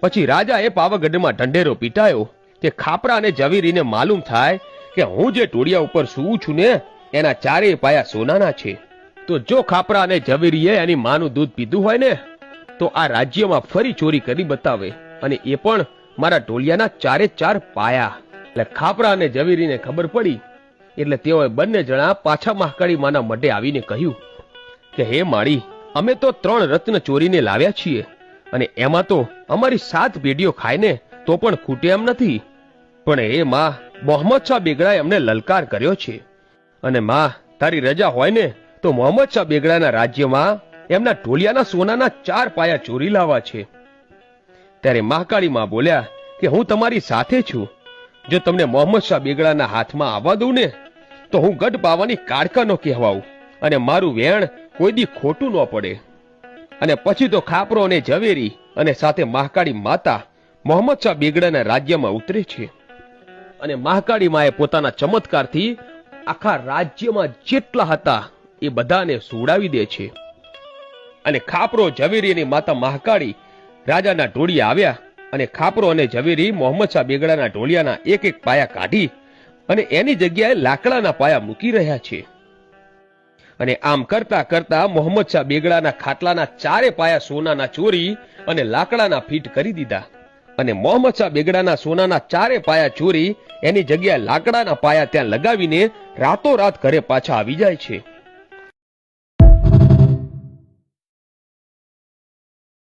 પછી રાજાએ પાવાગઢમાં ઢંઢેરો પીટાયો કે ખાપરા અને જવીરીને માલુમ થાય કે હું જે ટોળિયા ઉપર સૂવું છું ને, એના ચારેય પાયા સોનાના છે. તો જો ખાપરા અને જવીરીએ એની માનું દૂધ પીધું હોય ને, તો આ રાજ્યમાં ફરી ચોરી કરી બતાવે અને એ પણ મારા ટોળિયાના ચારે ચાર પાયા. એટલે ખાપરા અને જવીરીને ખબર પડી, એટલે તેઓએ બંને જણા પાછા મહાકાળી માના મઢે આવીને કહ્યું કે, હે માળી, અમે તો ત્રણ રત્ન ચોરીને લાવ્યા છીએ. અને એમાં તો અમારી સાત પેઢીઓ ખાઈને તો પણ ખૂટે એમ નથી. પણ એ માં મોહમ્મદ શાહ બેગડાએ અમને લલકાર કર્યો છે. અને માં, તારી રજા હોય ને તો મોહમ્મદ શાહ બેગડાના રાજ્યમાં એમના ઢોલિયાના સોનાના ચાર પાયા ચોરી લાવવા છે. ત્યારે મહાકાળી માં બોલ્યા કે હું તમારી સાથે છું. જો તમને મોહમ્મદ શાહ બેગડાના હાથમાં આવવા દઉં ને તો હું ગઢ પાવાની કાળકા નો કહેવાઉં અને મારું વેણ કોઈ દી ખોટું ન પડે. અને પછી તો ખાપરો અને ઝવેરી અને સાથે મહાકાળી માતા મોહમ્મદ શાહ બેગડાના રાજ્યમાં ઉતરે છે. અને મહાકાળી માએ પોતાના ચમત્કારથી આખા રાજ્યમાં જેટલા હતા એ બધાને સુવડાવી દે છે. અને ખાપરો, ઝવેરી અને માતા મહાકાળી રાજાના ઢોળિયા આવ્યા અને ખાપરો અને ઝવેરી મોહમ્મદ શાહ બેગડાના ઢોળિયાના એક એક પાયા કાઢી અને એની જગ્યાએ લાકડાના પાયા મૂકી રહ્યા છે. અને આમ કરતા કરતા મોહમ્મદ શાહ બેગડાના ખાટલાના ચારે પાયા સોનાના ચોરી અને લાકડાના ફીટ કરી દીધા. અને મોહમ્મદ શાહ બેગડાના સોનાના ચારે પાયા ચોરી એની જગ્યાએ લાકડાના પાયા ત્યાં લગાવીને રાતોરાત ઘરે પાછા આવી જાય છે.